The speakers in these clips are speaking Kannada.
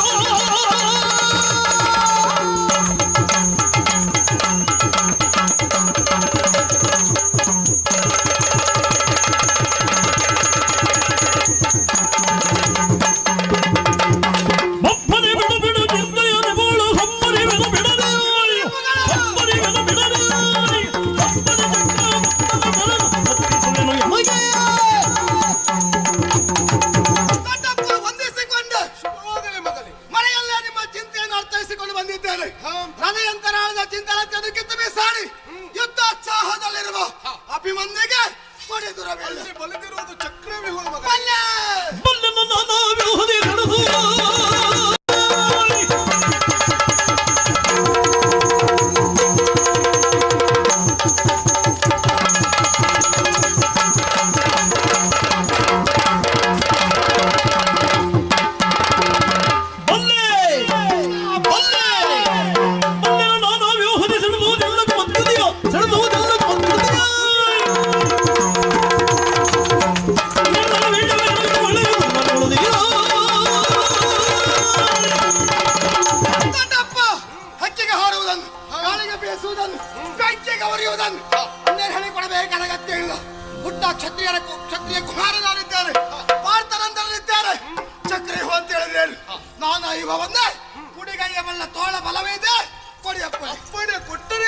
Oh, ಒರಿಯುವುದನ್ನು ಇನ್ನೇನು ಹೇಳಿಕೊಡಬೇಕಾಗತ್ತೆ ಇಲ್ಲ. ಹುಟ್ಟ ಕ್ಷತ್ರಿಯರ ಕ್ಷತ್ರಿಯ ಕುಮಾರನಾನಿದ್ದೇನೆ ಪಾರ್ಥನಂದರನಿದ್ದೇನೆ ಚಕ್ರಿ ಹೋ ಅಂತ ಹೇಳಿದ್ರೆ ನಾನು ಇವವನ್ನ ಕುಡಿಗೈಯವಲ್ಲ ತೋಳ ಬಲವಿದೆ ಕೊಡಿಯಪ್ಪ ಕೊಡಿ ಕೊಟ್ಟರೆ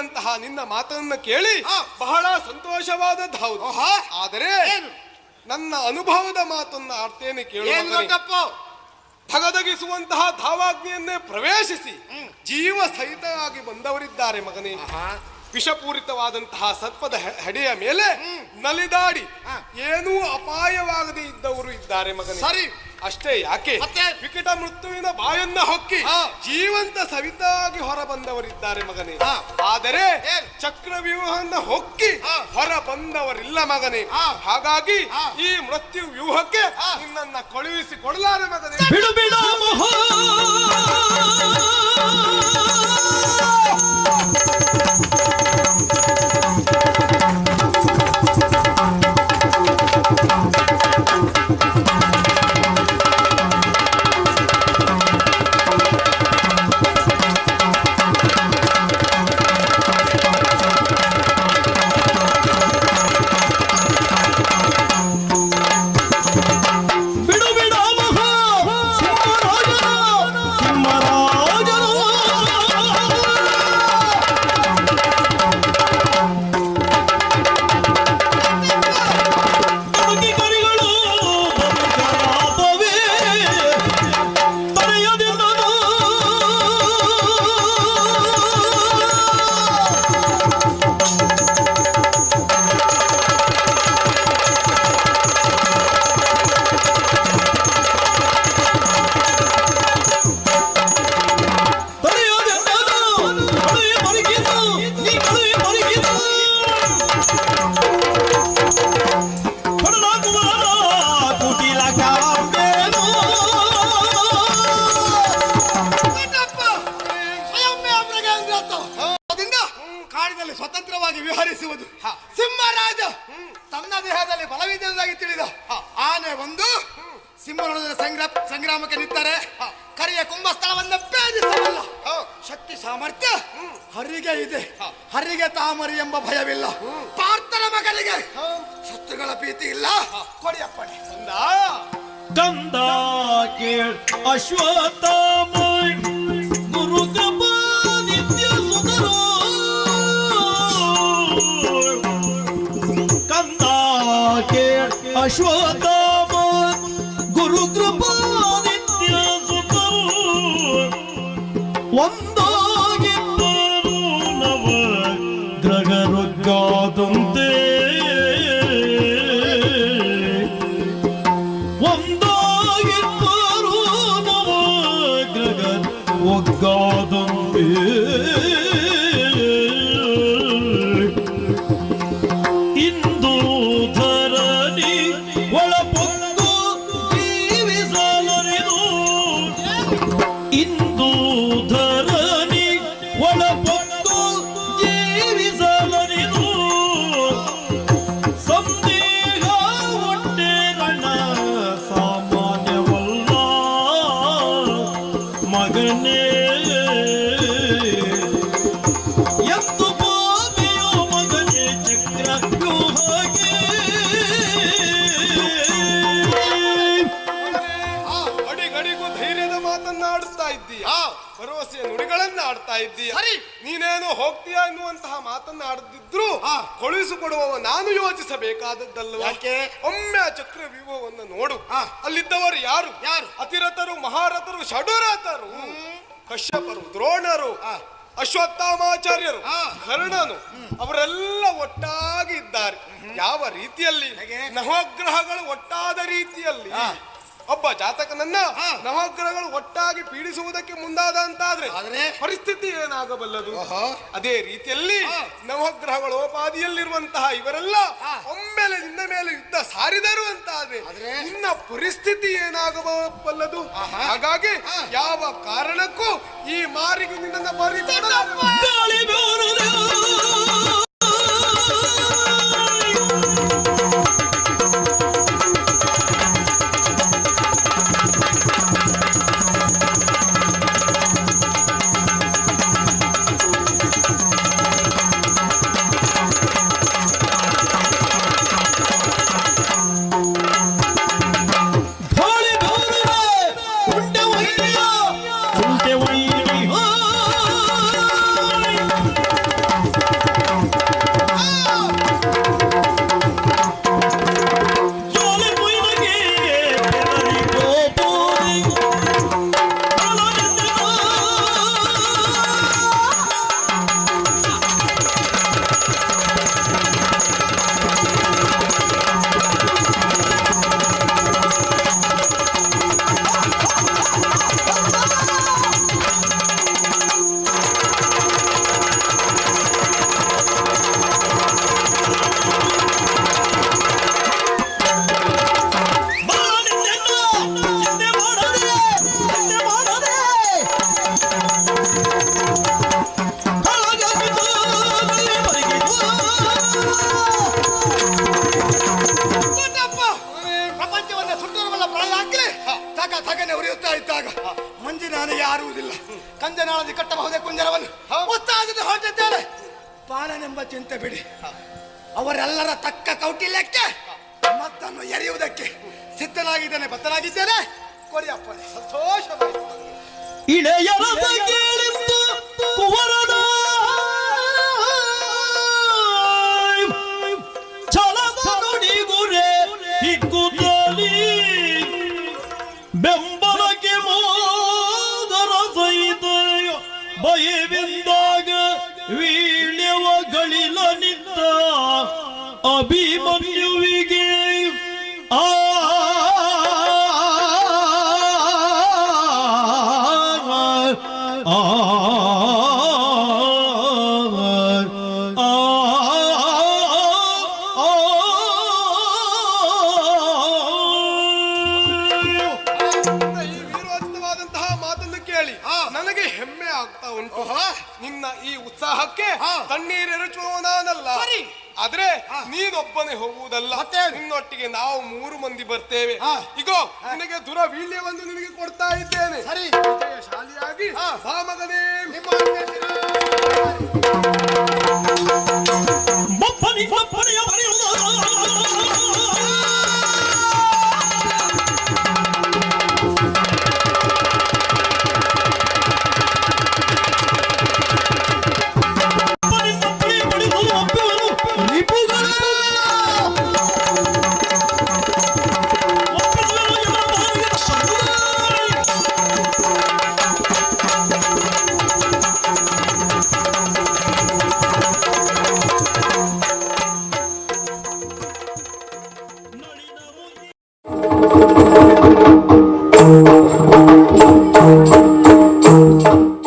ಹಾ. ಬಂದಂತಹ ನಿನ್ನ ಮಾತನ್ನ ಕೇಳಿ ಬಹಳ ಸಂತೋಷವಾದದ್ದು ಹೌದು. ಆದರೆ? ನನ್ನ ಅನುಭವದ ಮಾತನ್ನ ಅರ್ಥೇನೆ ಕೇಳಿ ಧಗಧಗಿಸುವಂತಹ ಧಾವಾಗ್ನಿಯನ್ನೇ ಪ್ರವೇಶಿಸಿ ಜೀವ ಸಹಿತವಾಗಿ ಬಂದವರಿದ್ದಾರೆ ಮಗನೇ ವಿಷಪೂರಿತವಾದಂತಹ ಸರ್ಪದ ಹೆಡೆಯ ಮೇಲೆ ನಲಿದಾಡಿ. ಏನೂ ಅಪಾಯವಾಗದೇ ಇದ್ದವರು ಇದ್ದಾರೆ ಮಗನ ಸರಿ. ಅಷ್ಟೇ ಯಾಕೆ ಮತ್ತೆ? ವಿಕಟ ಮೃತ್ಯುವಿನ ಬಾಯನ್ನ ಹೊಕ್ಕಿ. ಜೀವಂತ ಸವಿತಾಗಿ ಹೊರ ಬಂದವರಿದ್ದಾರೆ ಮಗನೇ ಹಾ. ಆದರೆ? ಚಕ್ರವ್ಯೂಹನ್ನ ಹೊಕ್ಕಿ. ಹೊರ ಬಂದವರಿಲ್ಲ ಮಗನೇ. ಹಾಗಾಗಿ. ಈ ಮೃತ್ಯು ವ್ಯೂಹಕ್ಕೆ. ನಿನ್ನನ್ನ ಕಳುಹಿಸಿ ಕೊಡಲಾರೆ ಮಗನೇ ಬಿಡು ಬಿಡ ಮೊಹ ಬಿಡು ಸಿಂಹರಾಜ. ತನ್ನ ದೇಹದಲ್ಲಿ ಬಲವಿದ್ದಾಗಿ ತಿಳಿದು ಆನೆ ಒಂದು ಸಿಂಹನೊಡನೆ ಸಂಗ್ರಾಮ ಸಂಗ್ರಾಮಕ್ಕೆ ನಿಂತರೆ ಕರಿಯ ಕುಂಭಸ್ಥಳವನ್ನು ಭೇದಿಸಬಲ್ಲ. ಶಕ್ತಿ ಸಾಮರ್ಥ್ಯ ಹರಿಗೆ ಇದೆ. ಹರಿಗೆ ತಾಮರಿ ಎಂಬ ಭಯವಿಲ್ಲ. ಪಾರ್ಥನ ಮಗಳಿಗೆ ಶತ್ರುಗಳ ಭೀತಿ ಇಲ್ಲ. ಕೊಡಿಯಪ್ಪಣೆ ಕಂದ ಗಂಧ ಕೇಳ್ ಅಶ್ವತ್ಥಾಮ. One up. ಮಾತುಗಳನ್ನ ಆಡ್ತಾ ಇದ್ದೀಯ ಸರಿ. ನೀನೇನು ಹೋಗ್ತೀಯಾ ಎನ್ನುವಂತಹ ಮಾತನ್ನ ಆಡದಿದ್ರು. ಕಳುಹಿಸಿಕೊಡುವವ ನಾನು ಯೋಚಿಸಬೇಕಾದದ್ದಲ್ವ ಯಾಕೆ? ಒಮ್ಮೆ ಆ ಚಕ್ರ ವ್ಯೂಹವನ್ನು ನೋಡು. ಅಲ್ಲಿದ್ದವರು ಯಾರು ಯಾರು? ಅತಿರಥರು ಮಹಾರಥರು ಷಡುರಥರು ಕಶ್ಯಪರು ದ್ರೋಣರು ಅಶ್ವತ್ಥಾಮಾಚಾರ್ಯರು. ಕರ್ಣನು ಅವರೆಲ್ಲ ಒಟ್ಟಾಗಿ ಇದ್ದಾರೆ ಯಾವ ರೀತಿಯಲ್ಲಿ ಹೇಗೆ? ನವಗ್ರಹಗಳು ಒಟ್ಟಾದ ರೀತಿಯಲ್ಲಿ. ಒಬ್ಬ ಜಾತಕನನ್ನ ನವಗ್ರಹಗಳು ಒಟ್ಟಾಗಿ ಪೀಡಿಸುವುದಕ್ಕೆ ಮುಂದಾದ ಅಂತ ಆದ್ರೆ? ಪರಿಸ್ಥಿತಿ ಏನಾಗಬಲ್ಲದು. ಅದೇ ರೀತಿಯಲ್ಲಿ ನವಗ್ರಹಗಳ ಓಪಾದಿಯಲ್ಲಿರುವಂತಹ ಇವರೆಲ್ಲ. ಒಮ್ಮೆಲೆ ನಿನ್ನ ಮೇಲೆ ಯುದ್ಧ ಸಾರಿದರು ಅಂತಾದ್ರೆ ಆದ್ರೆ? ನಿನ್ನ ಪರಿಸ್ಥಿತಿ ಏನಾಗಬಲ್ಲದು ಹಾಗಾಗಿ ಯಾವ ಕಾರಣಕ್ಕೂ ಈ ಮಾರಿಗೆ ನಿನ್ನ ಮಾರಿ ಹೊರಟಿದ್ದೇನೆ ಪಾಲನೆಂಬ ಚಿಂತೆ ಬಿಡಿ. ಅವರೆಲ್ಲರ ತಕ್ಕ ಕೌಟಿಲ್ಯಕ್ಕೆ ಮತ್ತನ್ನು ಎರೆಯುವುದಕ್ಕೆ ಸಿದ್ಧನಾಗಿದ್ದೇನೆ ಬದ್ಧನಾಗಿದ್ದೇನೆ. ಕೊರಿಯಪ್ಪ ಹಿಗ್ಗುತ್ತಲಿ. ಬೆಂಬಲಕ್ಕೆ ಅಭಿಮನ್ಯುವಿಗೆ ಆ ಮಾತನ್ನು ಕೇಳಿ ಹಾ. ನನಗೆ ಹೆಮ್ಮೆ ಆಗ್ತಾ ಉಂಟು ಓಹೋ. ನಿನ್ನ ಈ ಉತ್ಸಾಹಕ್ಕೆ ಹಾ. ತಣ್ಣೀರೆರಚುವ ನಾನಲ್ಲ ಸರಿ. ಆದ್ರೆ. ನೀನೊಬ್ಬನೇ ಹೋಗುವುದಲ್ಲ? ನಿನ್ನೊಟ್ಟಿಗೆ ನಾವು ಮೂರು ಮಂದಿ ಬರ್ತೇವೆ ಈಗ ಇಗೋ ನಿನಗೆ ದುರವೀಳ್ಯವನ್ನು ನಿನಗೆ ಕೊಡ್ತಾ ಇದ್ದೇನೆ ಸರಿ.